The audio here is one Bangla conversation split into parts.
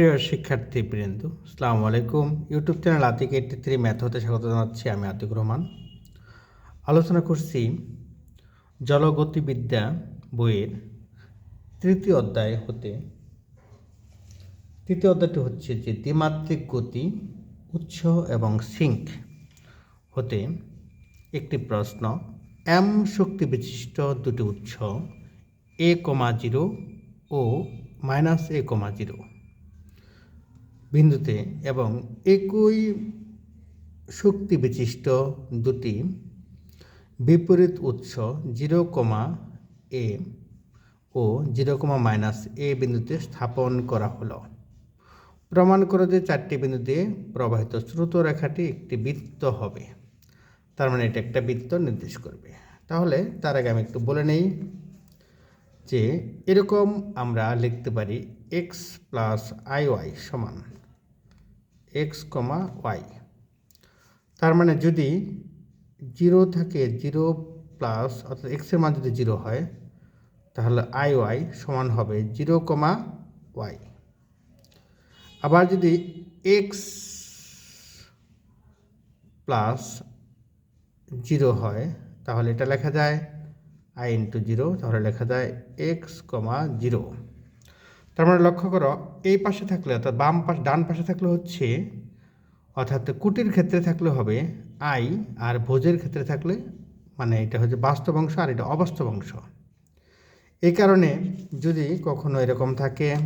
প্রিয় শিক্ষার্থী বৃন্দ আসসালামু আলাইকুম। YouTube channel Atik eighty three math হতে স্বাগত জানাচ্ছি আমি আতিক রহমান। আলোচনা করছি জলগতিবিদ্যা বইয়ের তৃতীয় অধ্যায় হতে। তৃতীয় অধ্যায়টি হচ্ছে যে দ্বিমাত্রিক গতি, উৎস এবং সিঙ্ক হতে একটি প্রশ্ন। এম শক্তি বিশিষ্ট দুটি উৎস, এ কমা জিরো ও মাইনাস এ কমা জিরো। বিন্দুতে এবং একই শক্তি বিশিষ্ট দুটি বিপরীত উৎস জিরো কমা এ ও জিরো কমা মাইনাস এ বিন্দুতে স্থাপন করা হলো। প্রমাণ করে যে চারটি বিন্দুতে প্রবাহিত স্রোত রেখাটি একটি বৃত্ত হবে। তার মানে এটা একটা বৃত্ত নির্দেশ করবে। তাহলে তার আগে আমি একটু বলে নেই যে এরকম আমরা লিখতে পারি এক্স প্লাস আই ওয়াই সমান এক্স কমা ওয়াই তার মানে যদি জিরো থাকে জিরো প্লাস অর্থাৎ এক্সের মান যদি জিরো হয়, তাহলে আই ওয়াই সমান হবে জিরো কমা ওয়াই আবার যদি এক্স প্লাস জিরো হয়, তাহলে এটা লেখা যায় আই ইন্টু জিরো তাহলে লেখা যায় এক্স কমা জিরো তার মানে লক্ষ্য করো, এই পাশে থাকলে অর্থাৎ বাম পাশ, ডান পাশে থাকলে হচ্ছে, অর্থাৎ কুটির ক্ষেত্রে থাকলে হবে আই, আর ভোজের ক্ষেত্রে থাকলে মানে এটা হচ্ছে বাস্তব অংশ আর এটা অবাস্তব অংশ। এই কারণে যদি কখনো এরকম থাকে,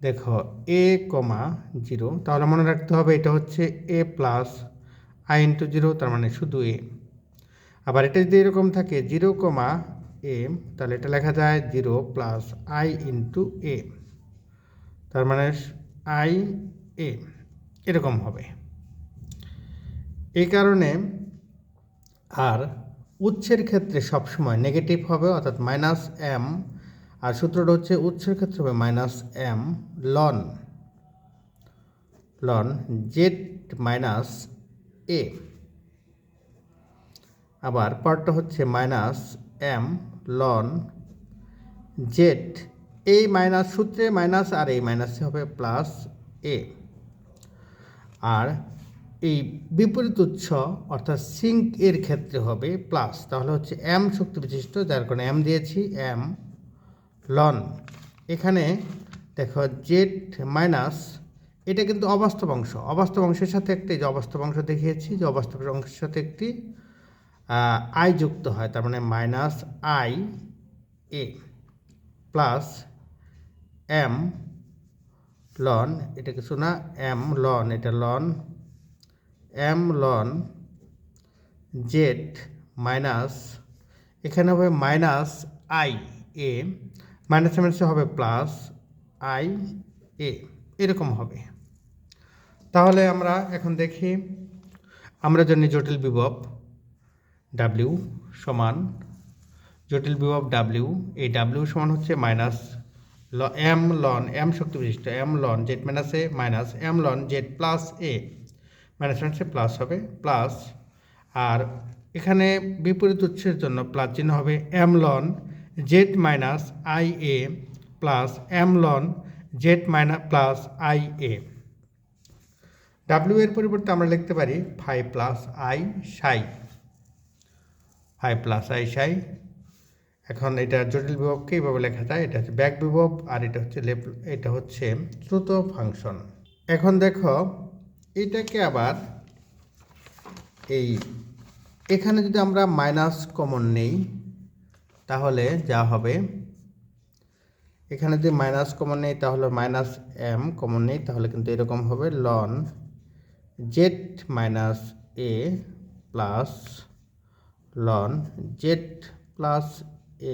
দেখো এ কমা জিরো, তাহলে মনে রাখতে হবে এটা হচ্ছে a plus i into zero, তার মানে শুধু এ। আবার এটা যদি এরকম থাকে, জিরো কমা এ তাহলে এটা লেখা যায় zero plus i into a তার মানে আই এ এরকম হবে। এই কারণে আর উৎসের ক্ষেত্রে সবসময় নেগেটিভ হবে, অর্থাৎ মাইনাস এম আর সূত্রটা হচ্ছে উৎসের ক্ষেত্রে হবে minus m ln ln z minus a আবার পার্টটা হচ্ছে মাইনাস এম লন জেড এই মাইনাস সূত্রে মাইনাস আর এই মাইনাসে হবে প্লাস এ আর এই বিপরীত উৎস অর্থাৎ সিঙ্ক এর ক্ষেত্রে হবে প্লাস তাহলে হচ্ছে এম শক্তি বিশিষ্ট, যার কারণে এম দিয়েছি এম লন। এখানে দেখো জেড মাইনাস এটা কিন্তু অবাস্তব অংশ। অবাস্তব অংশের সাথে একটি যে অবাস্তব অংশ দেখিয়েছি, যে অবাস্তব অংশের সাথে একটি আই যুক্ত হয়, তার মানে minus i a plus m ln এটা কিছু না এম লন এটা ln m ln z minus এখানে হবে মাইনাস আই এ মাইনাস মাইনাসে হবে প্লাস আই এ এরকম হবে। তাহলে আমরা এখন দেখি, আমরা জানি জটিল বিভব। ডাব্লিউ সমান জটিল বিভব ডাব্লিউ এই ডাব্লিউ সমান হচ্ছে মাইনাস ল এম লন এম শক্তি বিশিষ্ট m ln z minus a minus m ln z plus a minus মাইনাসে প্লাস হবে প্লাস আর এখানে বিপরীত উৎসের জন্য প্লাস চিহ্ন হবে m ln z minus i a plus m ln z minus plus i a W এর পরিবর্তে আমরা লিখতে পারি five plus i psi five plus i psi. এখন এটা জটিল বিভবকে এইভাবে লেখা যায়? এটা হচ্ছে ব্যাক বিভব আর এটা হচ্ছে লেফট, এটা হচ্ছে দ্রুত ফাংশন। এখন দেখো, এটাকে আবার এই, এখানে যদি আমরা মাইনাস কমন নেই, তাহলে যা হবে? এখানে যদি মাইনাস কমন নেই, তাহলে মাইনাস এম কমন নেই, তাহলে কিন্তু এরকম হবে ln z minus a plus ln z plus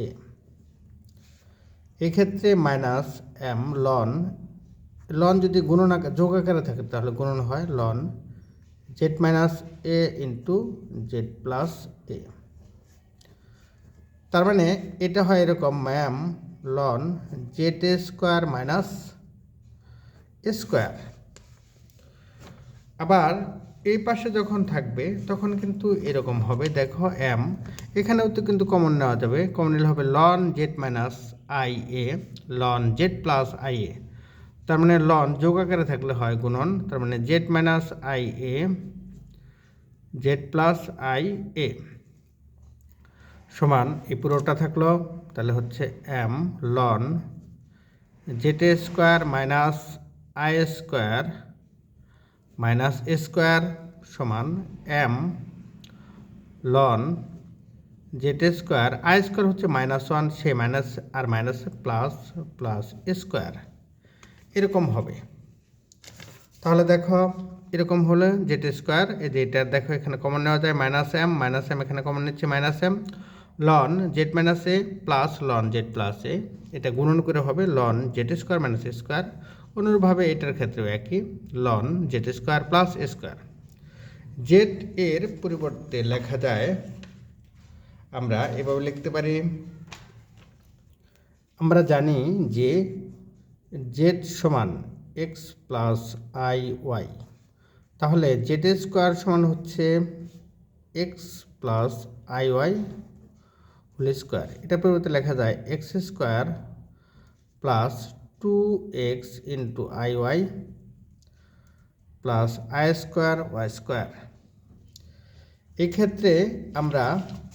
a এক্ষেত্রে মাইনাস এম লন লন যদি গুণন যোগ আকারে থাকে, তাহলে গুণন হয় ln z minus a into z plus a তার মানে এটা হয় এরকম ma'am ln z a square minus square আবার এই পাশে যখন থাকবে, তখন কিন্তু এরকম হবে। দেখো এম এখানেও তো কিন্তু কমন নেওয়া যাবে। কমন নিলে হবে ln z minus i a ln z plus i a তার মানে লন যোগ আকারে থাকলে হয় গুণন, তার মানে z minus i a z plus i a সমান, এই পুরোটা থাকল, তাহলে হচ্ছে m ln z square minus i square minus square সমান m ln z square. I square হচ্ছে মাইনাস ওয়ান, সে মাইনাস আর মাইনাস প্লাস প্লাস স্কোয়ার। এরকম হবে। তাহলে দেখো, এরকম হলে জেড স্কোয়ার, এই যে এটা দেখো এখানে কমন নেওয়া যায়, মাইনাস এম মাইনাস এম এখানে কমন নিচ্ছে minus m. Ln, z minus a, plus ln, z plus a. এটা গুণন করে হবে ln, z square, minus square. অনুরূপভাবে এটার ক্ষেত্রেও একই ln z square plus square z এর পরিবর্তে লেখা যায়, আমরা এভাবে লিখতে পারি, আমরা জানি যে জেড সমান এক্স প্লাস আই ওয়াই তাহলে জেড স্কোয়ার সমান হচ্ছে x plus i y whole square এটার পরিবর্তে লেখা যায় x square plus two x into i y plus i square y square এক্ষেত্রে আমরা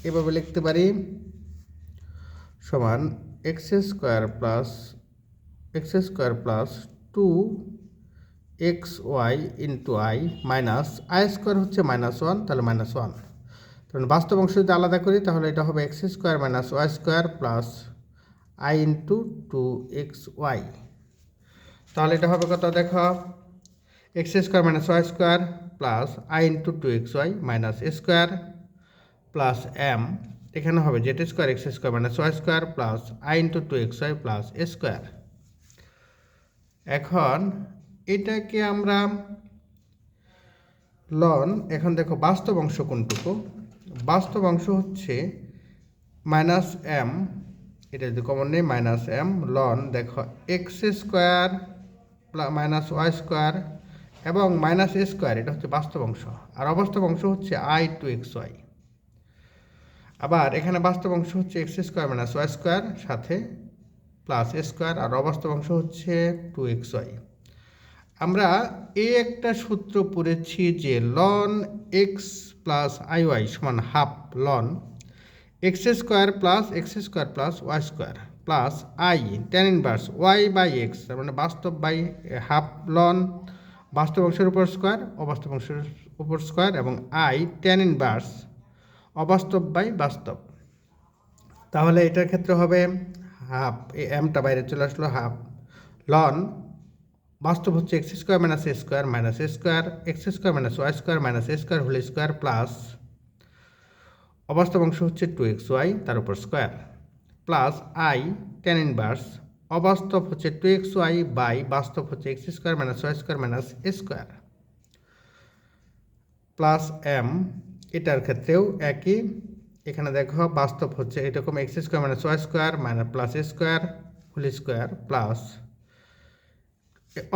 এভাবে লিখতে পারি সমান x square plus x square plus two x y into i minus i square হচ্ছে মাইনাস ওয়ান তাহলে মাইনাস ওয়ান তাহলে বাস্তব অংশ যদি আলাদা করি, তাহলে এটা হবে x square minus y square plus i into two x y. তাহলে এটা হবে কত দেখো? X square minus y square plus i into two x y minus square plus m. এখানে হবে z square, x square minus y square plus i into two x y plus square. এখন এটাকে আমরা লন এখন দেখো বাস্তব অংশ কোনটুকু? বাস্তব অংশ হচ্ছে মাইনাস এম এটা যদি কমন নেই মাইনাস এম লন দেখো x square minus y square এবং মাইনাস এ স্কোয়ার এটা হচ্ছে বাস্তব অংশ। আর অবাস্তব অংশ হচ্ছে আই টু এক্স ওয়াই আবার এখানে বাস্তব অংশ হচ্ছে x square minus y square সাথে প্লাস এ স্কোয়ার আর অবাস্তব অংশ হচ্ছে টু এক্স ওয়াই আমরা এই একটা সূত্র পড়েছি যে ln x plus i y সমান half ln x square plus x square plus y square plus i tan inverse y by x তার মানে বাস্তব বাই হাফ লন বাস্তব অংশের উপর স্কোয়ার, অবাস্তব অংশের উপর স্কোয়ার এবং আই টেন ইনভার্স অবাস্তব বাই বাস্তব। তাহলে এটার ক্ষেত্রে হবে হাফ, এই এমটা বাইরে চলে আসলো হাফ লন বাস্তব হচ্ছে x square minus a square minus a square x square minus y square minus a square whole square plus অবাস্তব অংশ হচ্ছে টু এক্স ওয়াই তার উপর square plus i tan inverse অবাস্তব হচ্ছে টু এক্স ওয়াই বাই বাস্তব হচ্ছে x square minus y square minus square plus m এটার ক্ষেত্রেও একই। এখানে দেখো, বাস্তব হচ্ছে এরকম x square minus y square minus plus a square whole square plus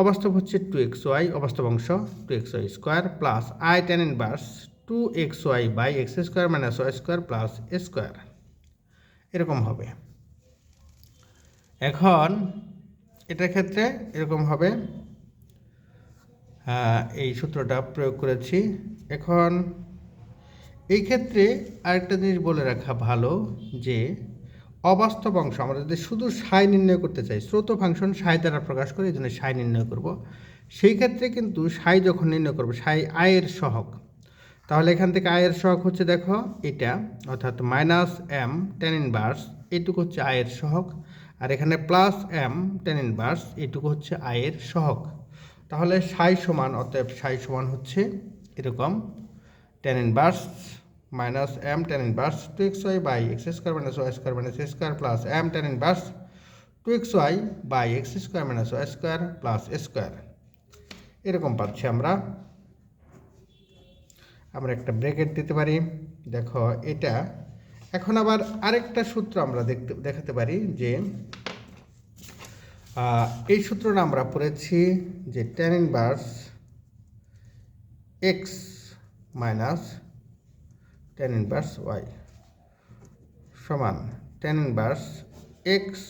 অবাস্তব হচ্ছে টু এক্স ওয়াই অবাস্তব অংশ two x y square plus i tan inverse two x y by x square minus y square plus square এরকম হবে। এখন এটার ক্ষেত্রে এরকম হবে। এই সূত্রটা প্রয়োগ করেছি। এখন এই ক্ষেত্রে আরেকটা জিনিস বলে রাখা ভালো যে, অবাস্তব অংশ, আমরা যদি শুধু সাই নির্ণয় করতে চাই, স্রোত ফাংশন সাই দ্বারা প্রকাশ করে, এই জন্য সাই নির্ণয় করব। সেই ক্ষেত্রে কিন্তু সাই যখন নির্ণয় করব, সাই আয়ের সহক তাহলে এখান থেকে আয়ের সহক হচ্ছে দেখো এটা, অর্থাৎ মাইনাস এম টেন ইনভার্স এইটুকু হচ্ছে আয়ের সহক আর এখানে প্লাস এম টেন ইনভার্স এটুকু হচ্ছে আয়ের সহক তাহলে সাই সমান, অতএব সাই সমান হচ্ছে এরকম tan inverse minus m tan inverse two x y by x square minus y square minus square plus m tan inverse two x y by x square minus y square plus square এরকম পাচ্ছি আমরা। আমরা একটা ব্রেকেট দিতে পারি। দেখো, এটা। এখন আবার আরেকটা সূত্র আমরা দেখতে, দেখাতে পারি যে এই সূত্রটা আমরা পড়েছি যে tan inverse x minus tan inverse y সমান tan inverse x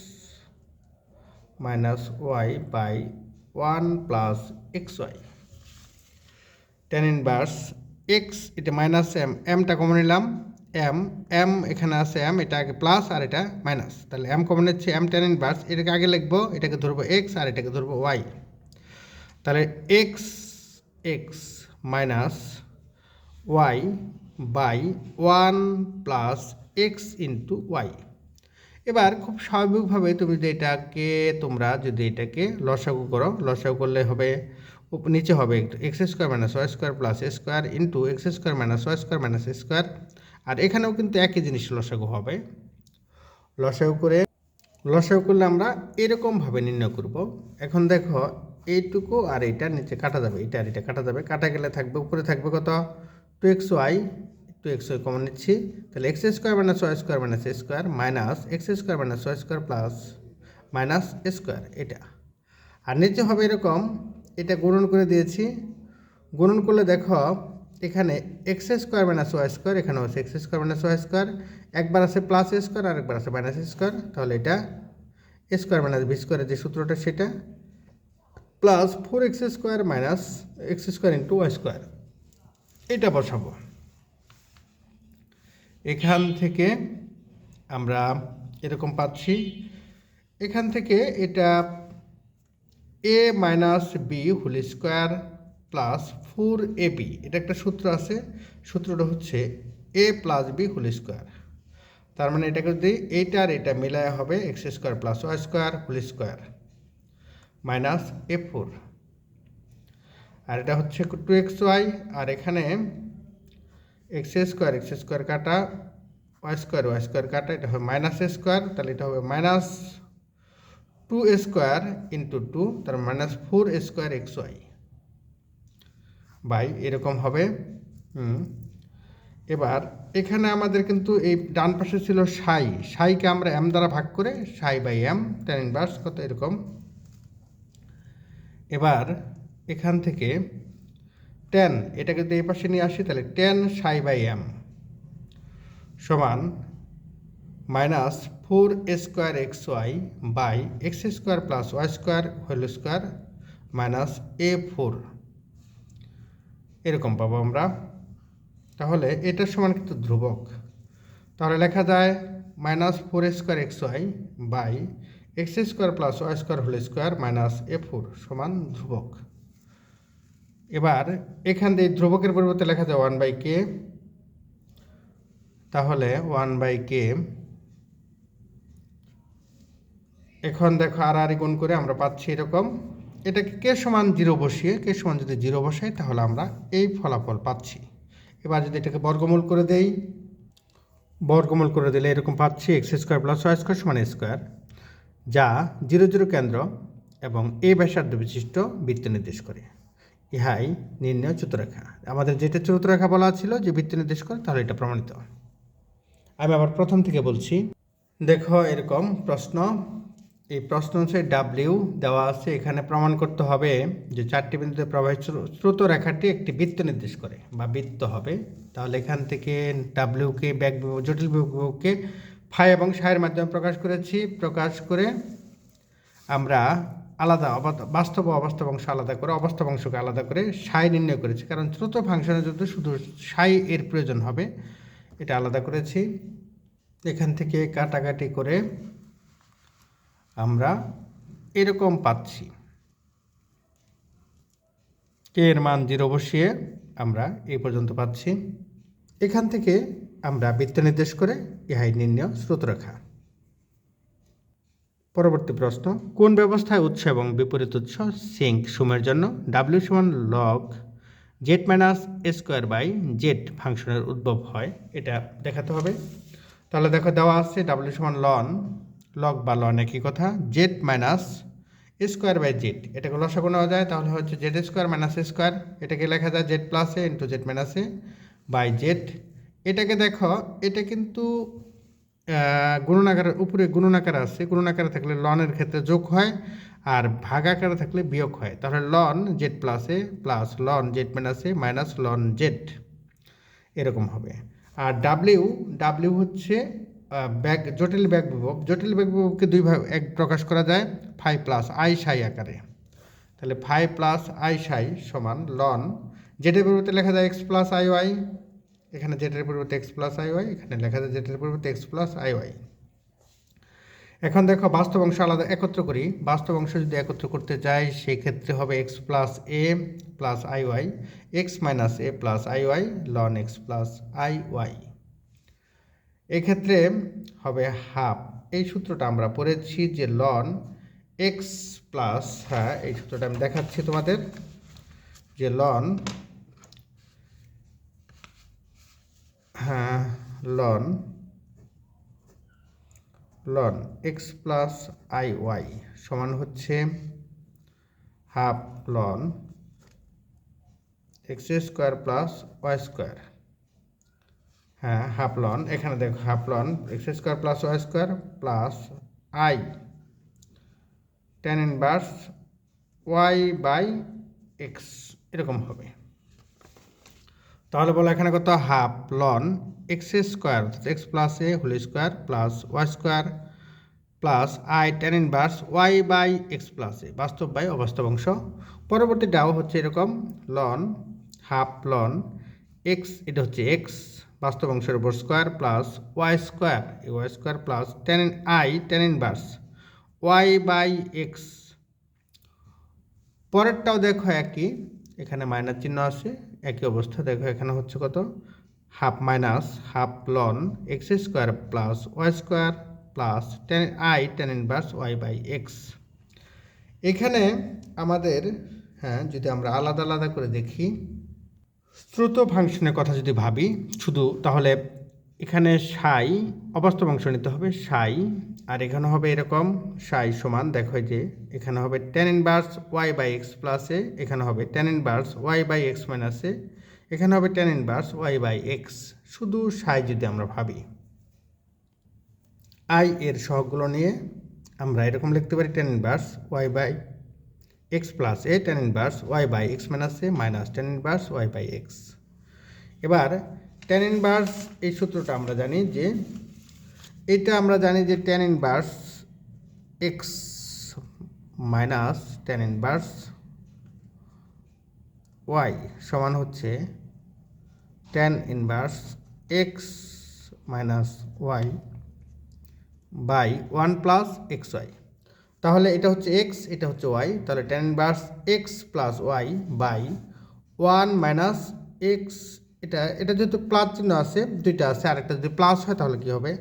minus y by one plus x y tan inverse x এটা মাইনাস এম এমটা কমন নিলাম এম এম এখানে আছে এম এটা আগে প্লাস আর এটা মাইনাস তাহলে এম কমন নিচ্ছে এম টেন ইনভার্স এটাকে আগে লিখব, এটাকে ধরবো এক্স আর এটাকে ধরবো ওয়াই তাহলে x x minus y by one plus x into y এবার খুব স্বাভাবিকভাবে তুমি যদি এটাকে, তোমরা যদি এটাকে লসাগু করো, লসাগু করলে হবে নিচে হবে x square minus y square plus square into x square minus y square minus square আর এখানেও কিন্তু একই জিনিস লসাগু হবে। লসাগু করে, লসাগু করলে আমরা এরকমভাবে নির্ণয় করব। এখন দেখো, এইটুকু আর এইটা নিচে কাটা যাবে এটা আর এটা কাটা যাবে। কাটা গেলে থাকবে, উপরে থাকবে কত? Two x y two x y common নিচ্ছি। তাহলে x square minus y square minus square minus x square minus y square plus minus square এটা। আর নিচে হবে এরকম এটা গুণন করে দিয়েছি। গুণন করলে দেখো, এখানে x square minus y square এখানে আছে x square minus y square একবার আছে প্লাস স্কোয়ার আর একবার আছে মাইনাস স্কোয়ার তাহলে এটা স্কোয়ার মাইনাস বি স্কোয়ারের যে সূত্রটা সেটা plus four x square minus x square into y square এটা বসাবো। এখান থেকে আমরা এরকম পাচ্ছি। এখান থেকে এটা a minus b whole square plus four a b এটা একটা সূত্র আছে। সূত্রটা হচ্ছে a plus b whole square তার মানে এটাকে যদি এইটা আর এটা মিলায় হবে x square plus y square whole square minus a four আর এটা হচ্ছে টু এক্স ওয়াই আর এখানে এক্স স্কোয়ার এক্স স্কোয়ার কাটা ওয়াই স্কোয়ার ওয়াই স্কোয়ার কাটা, এটা হবে মাইনাস স্কোয়ার তাহলে এটা হবে minus two square into two তার minus four square x y by এরকম হবে। হুম। এবার, এখানে আমাদের কিন্তু এই ডান পাশে ছিল সাই সাইকে আমরা এম দ্বারা ভাগ করে সাই বাই এম টেন ইনভার্স কত এরকম। এবার, এখান থেকে টেন এটাকে যদি এই পাশে নিয়ে আসি, তাহলে টেন সাই বাই এম সমান minus four square x y by x square plus y square whole square minus a four এরকম পাবো আমরা। তাহলে এটার সমান কিন্তু ধ্রুবক। তাহলে লেখা যায় minus four square x y by x square plus y square whole square minus a four সমান ধ্রুবক। এবার এখান দিয়ে ধ্রুবকের পরিবর্তে লেখা যায় ওয়ান বাই কে তাহলে ওয়ান বাই কে এখন দেখো আর আর গুণ করে আমরা পাচ্ছি এরকম। এটাকে কে সমান জিরো বসিয়ে, কে সমান যদি জিরো বসাই, তাহলে আমরা এই ফলাফল পাচ্ছি। এবার যদি এটাকে বর্গমূল করে দেই, বর্গমূল করে দিলে এরকম পাচ্ছি, x square plus y square সমান স্কোয়ার, যা জিরো জিরো কেন্দ্র এবং এ ব্যাসার্ধ বিশিষ্ট বৃত্ত নির্দেশ করে। ইহাই নির্ণয় চতুরেখা আমাদের যেটা চতুরেখা বলা ছিল যে বৃত্ত নির্দেশ করে, তাহলে এটা প্রমাণিত। আমি আবার প্রথম থেকে বলছি। দেখো এরকম প্রশ্ন। এই প্রশ্ন হচ্ছে ডাব্লিউ দেওয়া আছে, এখানে প্রমাণ করতে হবে যে চারটি বিন্দুতে প্রবাহিত স্রো- স্রোত রেখাটি একটি বৃত্ত নির্দেশ করে বা বৃত্ত হবে। তাহলে এখান থেকে ডাব্লিউকে ব্যাগ জটিল বিভবকে ফাই এবং সায়ের মাধ্যমে প্রকাশ করেছি, প্রকাশ করে আমরা আলাদা বাস্তব অবাস্তব অংশ আলাদা করে অবাস্তব অংশকে আলাদা করে সাই নির্ণয় করেছি। কারণ দ্রুত ফাংশনের জন্য শুধু সাই এর প্রয়োজন হবে, এটা আলাদা করেছি। এখান থেকে কাটাকাটি করে আমরা এরকম পাচ্ছি। কে এর মান জিরো বসিয়ে আমরা এই পর্যন্ত পাচ্ছি। এখান থেকে আমরা বৃত্ত নির্দেশ করে ইহাই নির্ণয় স্রোতরেখা পরবর্তী প্রশ্ন, কোন ব্যবস্থায় উৎস এবং বিপরীত উৎস সিঙ্ক সুমের জন্য ডাব্লিউ সমান log z minus square by z ফাংশনের উদ্ভব হয়, এটা দেখাতে হবে। তাহলে দেখো দেওয়া আছে ডাব্লিউ সমান লন লগ বা লন একই কথা? Z minus square by z এটাকে লসাগু নেওয়া যায়, তাহলে হচ্ছে জেড স্কোয়ার মাইনাস স্কোয়ার এটাকে লেখা যায় জেড প্লাসে ইন্টু জেড মাইনাসে বাই জেড এটাকে দেখো, এটা কিন্তু গুণনাকারের উপরে গুণনাকার আছে। গুণনাকারে থাকলে লনের ক্ষেত্রে যোগ হয়, আর ভাগাকারে থাকলে বিয়োগ হয়। তাহলে লন জেড প্লাসে প্লাস লন জেড মাইনাসে মাইনাস লন জেড এরকম হবে। আর ডাব্লিউ ডাব্লিউ হচ্ছে ব্যাগ, জটিল ব্যাগ বিভব জটিল ব্যাগ বিভবকে দুই ভাগ এক প্রকাশ করা যায় ফাইভ প্লাস আই সাই আকারে। তাহলে ফাইভ প্লাস আই সাই সমান লন জেটের পরিবর্তে লেখা যায় এক্স প্লাস আই ওয়াই এখানে জেটের পরিবর্তে এক্স প্লাস আই ওয়াই এখানে লেখা যায় জেটের পরিবর্তে এক্স প্লাস আই ওয়াই এখন দেখো বাস্তব অংশ আলাদা, একত্র করি। বাস্তব অংশ যদি একত্র করতে যাই, সেই ক্ষেত্রে হবে x plus a plus i y x minus a plus i y ln x plus i y এক্ষেত্রে হবে হাফ। এই সূত্রটা আমরা পড়েছি যে লন এক্স প্লাস হ্যাঁ এই সূত্রটা আমি দেখাচ্ছি তোমাদের, যে লন হ্যাঁ ln ln x plus i y সমান হচ্ছে half ln x square plus y square হ্যাঁ হাফ লন এখানে দেখো half ln x square plus y square plus i. Tan inverse y by x, এরকম হবে। তাহলে বলো এখানে কত? Half ln x square, x plus a whole square plus y square plus i. Tan in inverse y by x plus a, বাস্তব বাই অবাস্তব অংশ। পরবর্তীটাও হচ্ছে এরকম, লন হাফ লন এক্স, এটা হচ্ছে এক্স। বাস্তব অংশের উপর স্কোয়ার প্লাস ওয়াই স্কোয়ার এই y square plus tan i tan inverse y by x পরেরটাও দেখো একই। এখানে মাইনাস চিহ্ন আছে। একই অবস্থা দেখো এখানে হচ্ছে কত? Half minus half ln x square plus y square plus tan i tan inverse y by x এখানে আমাদের হ্যাঁ যদি আমরা আলাদা আলাদা করে দেখি শ্রুত ফাংশনের কথা যদি ভাবি, শুধু তাহলে এখানে সাই, অবাস্তব অংশ নিতে হবে, সাই, আর এখানে হবে এরকম, সাই সমান, দেখো যে, এখানে হবে tan inverse y by x প্লাসে এখানে হবে tan inverse y by x মাইনাসে এখানে হবে tan inverse y by x শুধু সাই যদি আমরা ভাবি। আই এর সহগগুলো নিয়ে আমরা এরকম লিখতে পারি tan inverse y by x plus a tan inverse y by x minus a minus tan inverse y by x এবার টেন ইনভার্স এই সূত্রটা আমরা জানি যে, এটা আমরা জানি যে tan inverse x minus tan inverse y সমান হচ্ছে tan inverse x minus y by one plus x y তাহলে এটা হচ্ছে এক্স এটা হচ্ছে ওয়াই তাহলে tan inverse x plus y by one minus x এটা এটা যেহেতু প্লাস চিহ্ন আছে, দুইটা আছে আর একটা যদি প্লাস হয় তাহলে কী হবে?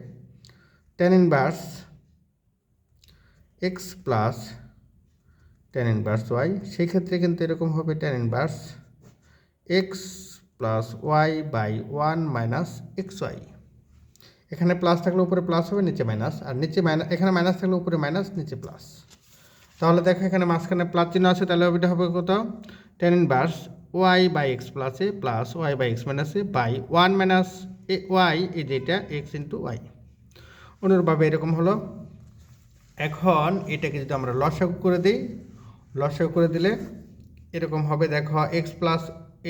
Tan inverse x plus tan inverse y সেই ক্ষেত্রে কিন্তু এরকম হবে tan inverse x plus y by one minus x y এখানে প্লাস থাকলে উপরে প্লাস হবে, নিচে মাইনাস আর নিচে মাইনাস এখানে মাইনাস থাকলে উপরে মাইনাস নিচে প্লাস তাহলে দেখো এখানে মাঝখানে প্লাস চিহ্ন আছে, তাহলে এটা হবে কত? Tan inverse y by x plus a plus y by x minus a by one minus a y a যেটা এক্স ইন্টু ওয়াই অনুরূপভাবে এরকম হলো। এখন এটাকে যদি আমরা লসাগু করে দিই, লসাগু করে দিলে এরকম হবে, দেখো এক্স প্লাস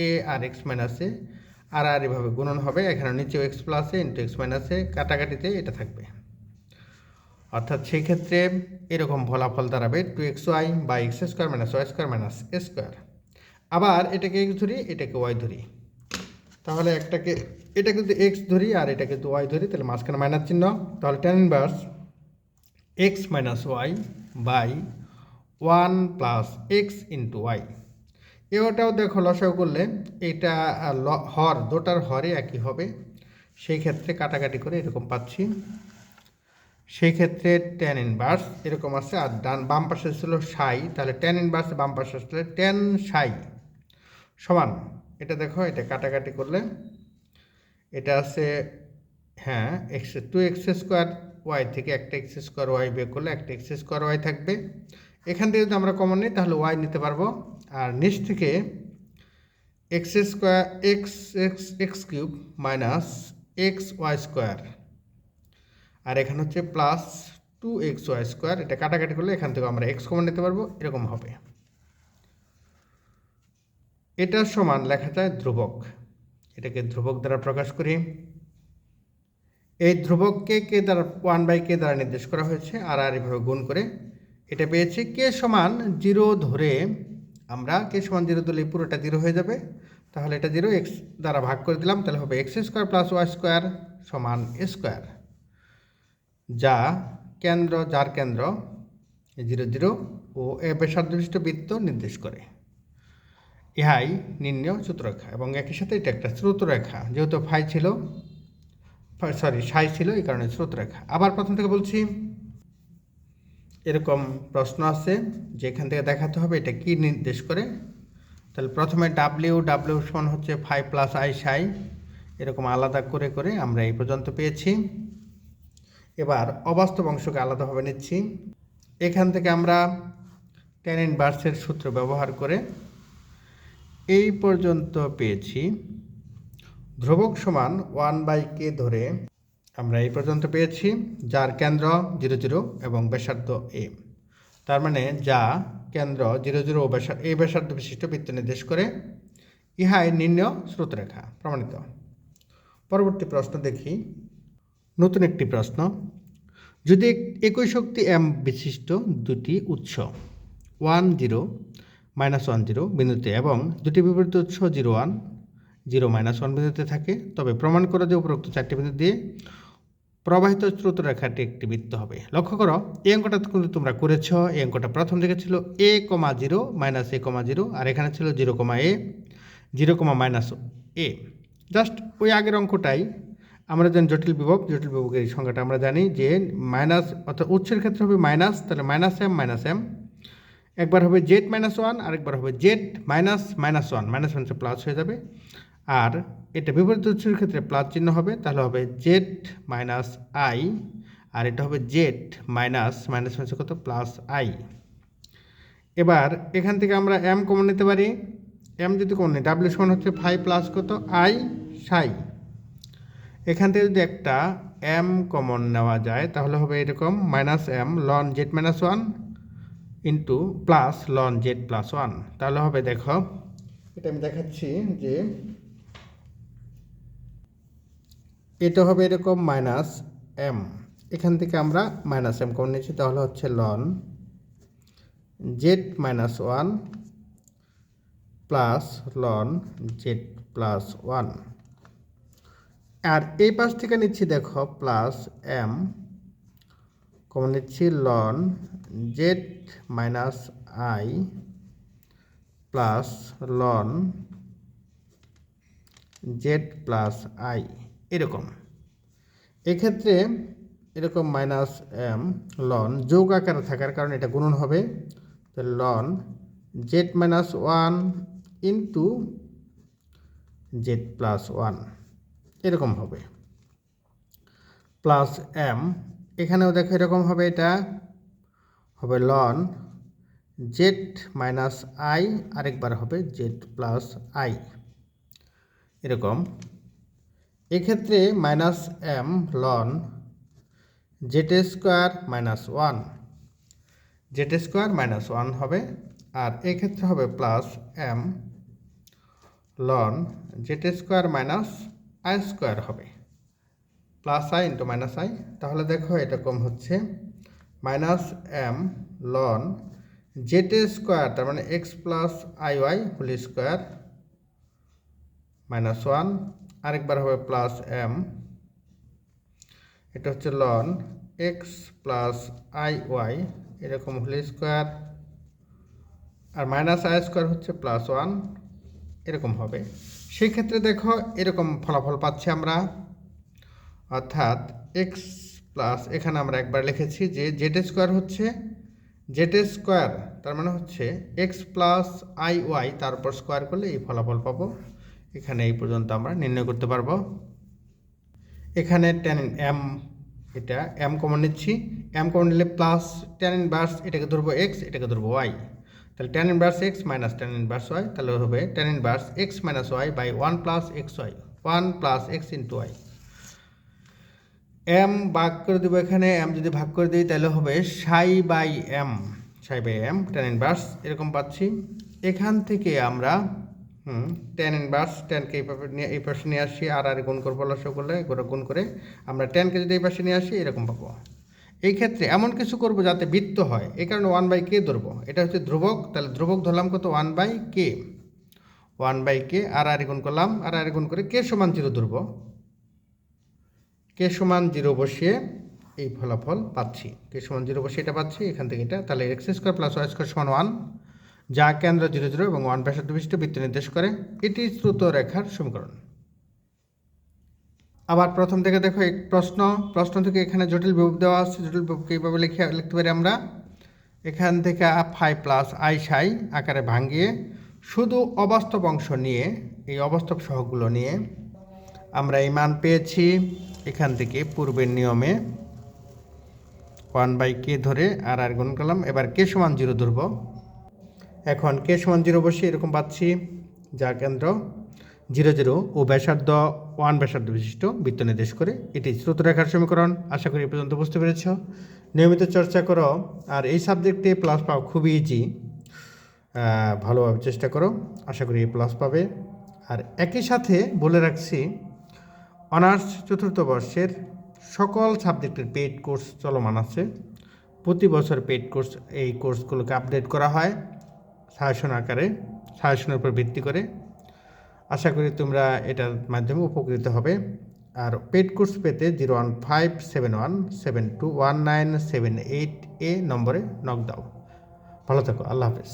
এ আর এক্স মাইনাস এ আর আর এভাবে গুণন হবে। এখানে নিচেও এক্স প্লাসে ইন্টু এক্স মাইনাসে কাটাকাটিতে এটা থাকবে। অর্থাৎ সেই ক্ষেত্রে এরকম ফলাফল দাঁড়াবে টু এক্স ওয়াই বা x square minus y square minus square আবার এটাকে এক্স ধরি, এটাকে ওয়াই ধরি। তাহলে একটাকে, এটা কিন্তু এক্স ধরি আর এটা কিন্তু ওয়াই ধরি, তাহলে মাঝখানে মাইনাস চিহ্ন। তাহলে tan inverse x minus y by one plus x into y এটাও দেখো লসাও করলে এটা হর, দুটার হরে একই হবে। সেই ক্ষেত্রে কাটাকাটি করে এরকম পাচ্ছি। সেই ক্ষেত্রে টেন ইনভার্স এরকম আছে। আর ডান, বাম পাশে ছিল সাই তাহলে টেন ইনভার্স বাম পাশে আসলে টেন সাই সমান। এটা দেখো, এটা কাটাকাটি করলে এটা আছে হ্যাঁ x two x square y থেকে একটা এক্স স্কোয়ার ওয়াই বের করলে একটা এক্স স্কোয়ার ওয়াই থাকবে। এখান থেকে যদি আমরা কমন নিই, তাহলে ওয়াই নিতে পারব। আর নিচ থেকে x square x x x cube minus x y square আর এখানে হচ্ছে plus two x y square এটা কাটাকাটি করলে এখান থেকে আমরা এক্স কমন নিতে পারব, এরকম হবে। এটার সমান লেখা যায় ধ্রুবক। এটাকে ধ্রুবক দ্বারা প্রকাশ করি। এই ধ্রুবককে কে দ্বারা ওয়ান বাই কে দ্বারা নির্দেশ করা হয়েছে, আর আর এভাবে গুণ করে। এটা পেয়েছি কে সমান জিরো ধরে, আমরা কে সমান জিরো এই পুরোটা জিরো হয়ে যাবে। তাহলে এটা জিরো, এক্স দ্বারা ভাগ করে দিলাম, তাহলে হবে x square plus y square সমান স্কোয়ার। যা কেন্দ্র, যার কেন্দ্র? জিরো জিরো, ও এ বিশিষ্ট বৃত্ত নির্দেশ করে। ইহাই নির্ণয় সূত্ররেখা, এবং একই সাথে এটা একটা স্রোতরেখা, যেহেতু ফাই ছিল সরি, সাই ছিল, এই কারণে স্রোতরেখা। আবার প্রথম থেকে বলছি এরকম প্রশ্ন আছে যে এখান থেকে দেখাতে হবে এটা কি নির্দেশ করে। তাহলে প্রথমে ডাব্লিউ ডাব্লিউ সমান হচ্ছে ফাইভ প্লাস আই সাই এরকম আলাদা করে করে আমরা এই পর্যন্ত পেয়েছি। এবার অবাস্তব অংশকে আলাদাভাবে নিচ্ছি। এখান থেকে আমরা টেন ইনভার্সের সূত্র ব্যবহার করে এই পর্যন্ত পেয়েছি। ধ্রুবক সমান ওয়ান বাই কে ধরে আমরা এই পর্যন্ত পেয়েছি, যার কেন্দ্র জিরো জিরো এবং ব্যাসার্ধ এ তার মানে যা কেন্দ্র জিরো জিরো ও ব্যাসার এই ব্যাসার্ধ বিশিষ্ট বৃত্ত নির্দেশ করে, ইহাই নির্ণয় স্রোতরেখা প্রমাণিত। পরবর্তী প্রশ্ন দেখি। নতুন একটি প্রশ্ন। যদি একই শক্তি এম বিশিষ্ট দুটি উৎস one zero minus one zero বিন্দুতে এবং দুটি বিপরীত উৎস zero one zero minus one বিন্দুতে থাকে, তবে প্রমাণ করা যে উপরোক্ত চারটি বিন্দু দিয়ে প্রবাহিত স্রোতরেখাটি একটি বৃত্ত হবে। লক্ষ্য করো, এই অঙ্কটা কিন্তু তোমরা করেছ। এই অঙ্কটা প্রথম দিকে ছিল a comma zero minus a comma zero আর এখানে ছিল zero comma a zero comma minus a just ওই আগের অঙ্কটাই আমরা জানি জটিল বিভব। জটিল বিভবের এই সংখ্যাটা আমরা জানি যে মাইনাস অর্থাৎ উৎসের ক্ষেত্রে হবে মাইনাস তাহলে মাইনাস এম মাইনাস এম একবার হবে জেড মাইনাস ওয়ান আরেকবার হবে z minus minus one minus মাইনাসে প্লাস হয়ে যাবে। আর এটা বিপরীত উৎসের ক্ষেত্রে প্লাস চিহ্ন হবে, তাহলে হবে জেড মাইনাস আই আর এটা হবে জেড মাইনাস মাইনাস মাইনাস কত? প্লাস আই এবার এখান থেকে আমরা এম কমন নিতে পারি। এম যদি কমন নিই ডাব্লিউ সমান হচ্ছে ফাইভ প্লাস কত? আই সাই এখান থেকে যদি একটা এম কমন নেওয়া যায়, তাহলে হবে এরকম minus m ln z minus one into plus ln z plus one তাহলে হবে দেখো, এটা আমি দেখাচ্ছি যে এটা হবে এরকম মাইনাস এম এখান থেকে আমরা মাইনাস এম কমন নিয়েছি তাহলে হচ্ছে ln z minus one plus ln z plus one আর এই পাশ থেকে নিচ্ছি দেখো প্লাস এম কমন নিচ্ছি ln z minus i plus ln z plus i এরকম। এক্ষেত্রে এরকম মাইনাস এম লন যোগ আকারে থাকার কারণে এটা গুণন হবে। তো ln z minus one into z plus one এরকম হবে। প্লাস এম এখানেও দেখো এরকম হবে এটা। হবে লন জেড মাইনাস আই আরেকবার হবে জেড প্লাস আই এরকম। এক্ষেত্রে minus m ln z square minus one. Z square minus one হবে, আর এক্ষেত্রে হবে plus m ln z square minus i square হবে। Plus i into minus i. তাহলে দেখো এরকম হচ্ছে। Minus m ln z square, তার মানে x plus i y whole square minus one আরেকবার হবে প্লাস এম এটা হচ্ছে ln x plus i y এরকম হোল স্কোয়ার আর মাইনাস আই স্কোয়ার হচ্ছে প্লাস ওয়ান এরকম হবে। সেই ক্ষেত্রে দেখো এরকম ফলাফল পাচ্ছি আমরা। অর্থাৎ এক্স প্লাস এখানে আমরা একবার লিখেছি যে জেড স্কোয়ার হচ্ছে জেড স্কোয়ার তার মানে হচ্ছে এক্স প্লাস আই ওয়াই তারপর স্কোয়ার করলে এই ফলাফল পাবো। এখানে এই পর্যন্ত আমরা নির্ণয় করতে পারব। এখানে টেন এম এটা এম কমন নিচ্ছি। এম কমন নিলে প্লাস টেন ইনভার্স এটাকে ধরবো এক্স এটাকে ধরবো ওয়াই তাহলে tan inverse x minus tan inverse y তাহলে হবে tan inverse x minus y by one plus x y one plus x into y m ভাগ করে দেবো এখানে এম যদি ভাগ করে দিই, তাহলে হবে psi by m psi by m tan inverse এরকম পাচ্ছি। এখান থেকে আমরা হুম টেন ইনভার্স টেনকে এই পাশে নিয়ে, এই পাশে নিয়ে আসি, আর আর গুণ করব লস করলে গুণ করে আমরা টেনকে যদি এই পাশে নিয়ে আসি, এরকম পাবো। এই ক্ষেত্রে এমন কিছু করব যাতে বৃত্ত হয়, এই কারণে ওয়ান বাই কে ধরবো। এটা হচ্ছে ধ্রুবক, তাহলে ধ্রুবক ধরলাম কত? One by k one by k আর আর গুণ করলাম, আর আর গুণ করে কে সমান জিরো ধরব। কে সমান জিরো বসিয়ে এই ফলাফল পাচ্ছি। কে সমান জিরো বসিয়ে এটা পাচ্ছি, এখান থেকে এটা, তাহলে x square plus y square সমান ওয়ান যা কেন্দ্র জিরো জিরো এবং ওয়ান ব্যাসার্ধ বিশিষ্ট বৃত্ত নির্দেশ করে, এটি শ্রুত রেখার সমীকরণ। আবার প্রথম থেকে দেখো এক প্রশ্ন প্রশ্ন থেকে এখানে জটিল বিভব দেওয়া আছে, জটিল বিভবকে এইভাবে লিখে, লিখতে পারি আমরা। এখান থেকে ফাইভ প্লাস আই সাই আকারে ভাঙিয়ে শুধু অবাস্তব অংশ নিয়ে, এই অবাস্তব সহগুলো নিয়ে আমরা এই মান পেয়েছি এখান থেকে পূর্বের নিয়মে। ওয়ান বাই কে ধরে আর আর গুণ করলাম, এবার কে সমান জিরো ধরব? এখন কে সমান জিরো বসে এরকম পাচ্ছি? যা কেন্দ্র জিরো জিরো ও ব্যাসার্ধ ওয়ান ব্যাসার্ধ বিশিষ্ট বৃত্ত নির্দেশ করে এটি স্রোতরেখার সমীকরণ। আশা করি এ পর্যন্ত বুঝতে পেরেছ। নিয়মিত চর্চা করো আর এই সাবজেক্টে প্লাস পাওয়া খুবই ইজি ভালোভাবে চেষ্টা করো। আশা করি প্লাস পাবে। আর একই সাথে বলে রাখছি, অনার্স চতুর্থ বর্ষের সকল সাবজেক্টের পেইড কোর্স চলমান আছে। প্রতি বছর পেইড কোর্স এই কোর্সগুলোকে আপডেট করা হয়। সাজেশন আকারে, শাসনের উপর ভিত্তি করে। আশা করি তোমরা এটার মাধ্যমে উপকৃত হবে। আর পেড কোর্স পেতে zero one five seven one seven two one nine seven eight এ নম্বরে নক দাও। ভালো থাকো, আল্লাহ হাফেজ।